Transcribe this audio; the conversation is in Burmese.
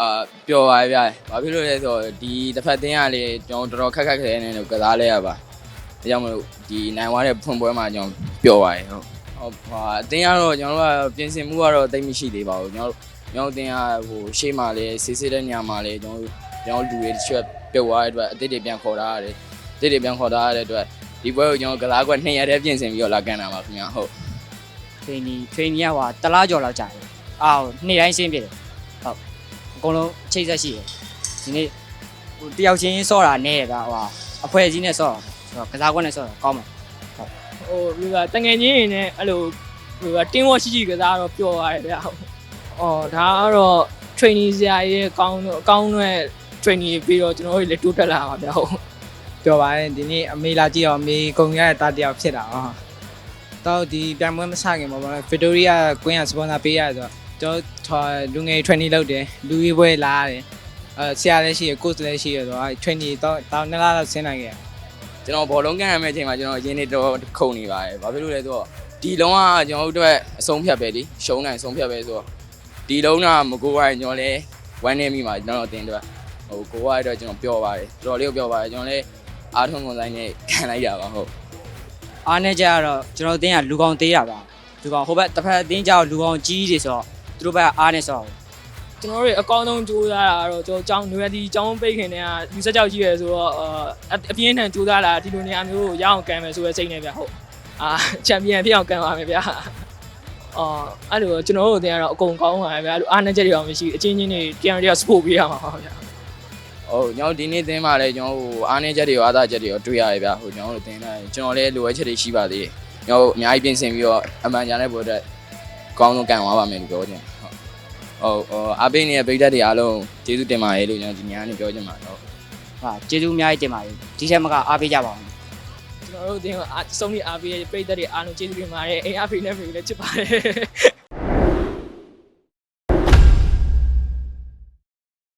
အာပျော်ပါဗျာဘာဖြစ်လို့လဲဆိုတော့ဒီတစ်ဖက်တင်းကလေကျွန်တော်တော်တော်ခက်ခက်ခဲနေလို့ကစားလဲရပါဒါကြောင့်မလို့ဒီနိုင်သွားတဲ့ဖွင့်ပွဲမှာကျွန်တော်ပျော်ပါတယ်ဟုတ်ဟုတ်ဟာအတင်းကတော့ကျွန်တော်တို့ကပြင်ဆင်မှုကတော့တိတ်မရှိသေးပါဘူးကျွန်တော်တို့ကျွန်တော်တို့တင်းကဟိုရှေ့မှာလေဆေးဆေးတဲ့ညမှာလေကျွန်တော်တို့ကျွန်တော်လူတွေတစ်ချက်ပြုတ်သွားတဲ့အတွက်အတိတ်တွေပြန်ခေါ်ထားရတယ်အတိတ်တွေပြန်ခေါ်ထားရတဲ့အတွက်ဒီပွဲကိုကျွန်တော်ကစားကွက်200တဲ့ပြင်ဆင်ပြီးတော့လာကန်တာပါခင်ဗျာဟုတ် training training ကဟိုတလားကြော်လောက်ကြာတယ်အာဟိုနေ့တိုင်းရှင်းပြတယ်ဟုတ်အ ကုန်လုံးချိတ်ဆက်ရှိတယ်ဒီနေ့ဟိုတယောက်ချင်းစော့တာနဲ့ဗျာဟိုအဖွဲ့အစည်းနဲ့စော့တာဆိုတော့ကစားကွက်နဲ့စော့တာကောင်းတယ်ဟိုလူကတငယ်ချင်းတွေနဲ့အဲ့လိုဟိုကတင်းဝရှိရှိကစားတော့ပျော်ရတယ်ဗျာဟုတ်အော်ဒါကတော့ training ဆရာကြီးရဲ့အကောင်းတော့အကောင်းတဲ့ training ပြီးတော့ကျွန်တော်တို့လည်းတိုးတက်လာပါဗျာဟုတ်ပြောပါတယ်ဒီနေ့အမေလာကြည့်တော့အမေကုံရတဲ့တာတယောက်ဖြစ်တာဟာတော့ဒီပြန်ပွဲမစခင်မှာပေါ့ဗစ်တိုရီးယားကွင်းကစပွန်ဆာပေးရဆိုတော့ ကျွန်တော်လူငယ် training လုပ်တယ်လူကြီးပွဲလာရတယ်အဲဆရာလည်းရှိရ coach လည်းရှိရဆိုတော့ training တော့တော့နှစ်လလောက်ဆင်းနိုင်ခဲ့ကျွန်တော်ဘောလုံးကန်ရမယ့်အချိန်မှာကျွန်တော်ရင်းနေတော့ခုန်နေပါတယ်ဘာဖြစ်လို့လဲဆိုတော့ဒီလုံးကကျွန်တော်တို့အတွက်အဆုံးဖြတ်ပဲလीရှုံးနိုင်အဆုံးဖြတ်ပဲဆိုတော့ဒီလုံးကမကိုးရိုင်းကျွန်တော်လဲဝမ်းနေမိမှာကျွန်တော်အတင်းတော့ဟိုကိုးရိုင်းတော့ကျွန်တော်ပျော်ပါတယ်တော်တော်လေးကိုပျော်ပါတယ်ကျွန်တော်လဲအားထုံးကုန်ဆိုင်နဲ့ခံလိုက်တာပါဟုတ်အားနဲ့ကြတော့ကျွန်တော်အတင်းကလူကောင်သေးတာပါလူကောင်ဟိုဘက်တစ်ဖက်အတင်းကြတော့လူကောင်ကြီးတွေဆိုတော့ သူတို့ဘက်ကအားနဲ့စော့တယ်ကျွန်တော်တို့အကောင်းဆုံးကြိုးစားတာကတော့ကျွန်တော်ကျောင်းနွေဒီကျောင်းပိတ်ခင်တည်းကလူဆက်ကြောက်ကြီးရယ်ဆိုတော့အာအပြင်းထန်ကြိုးစားလာဒီလိုနေရာမျိုးကိုရအောင်ကန်မယ်ဆိုတဲ့စိတ်နဲ့ဗျာဟုတ်အာချန်ပီယံဖြစ်အောင်ကန်ပါမယ်ဗျာအော်အဲ့လိုကျွန်တော်တို့တင်ကတော့အကုန်ကောင်းပါဗျာအဲ့လိုအားနည်းချက်တွေအောင်မရှိအချင်းချင်းတွေပြန်ရစပို့ပေးရမှာပါဗျာဟုတ်ကျွန်တော်ဒီနေ့သင်းမှာလဲကျွန်တော်ဟိုအားနေချက်တွေရောအားသာချက်တွေရောတွေ့ရတယ်ဗျဟိုကျွန်တော်တို့သင်းတိုင်းကျွန်တော်လဲလိုအပ်ချက်တွေရှိပါသေးတယ်ကျွန်တော်အများကြီးပြင်ဆင်ပြီးတော့အမှန်ကြားတဲ့ဘို့အတွက် ကောင်းဆုံးကန်သွားပါမယ်လို့ပြောချင်ဟုတ်ဟုတ်ဟိုအားပေးနေတဲ့ဗိဒ္ဓတွေအားလုံးကျေးဇူးတင်ပါတယ်လို့ကျွန်တော်ဒီညနေပြောချင်ပါတယ်ဟုတ်ဟာကျေးဇူးအများကြီးတင်ပါတယ်ဒီချက်မကအားပေးကြပါဦးကျွန်တော်တို့တင်ကစုံနေအားပေးတဲ့ပြည်သက်တွေအားလုံးကျေးဇူးတင်ပါတယ်အိမ်အားပေးနေပြီလည်းချစ်ပါတယ်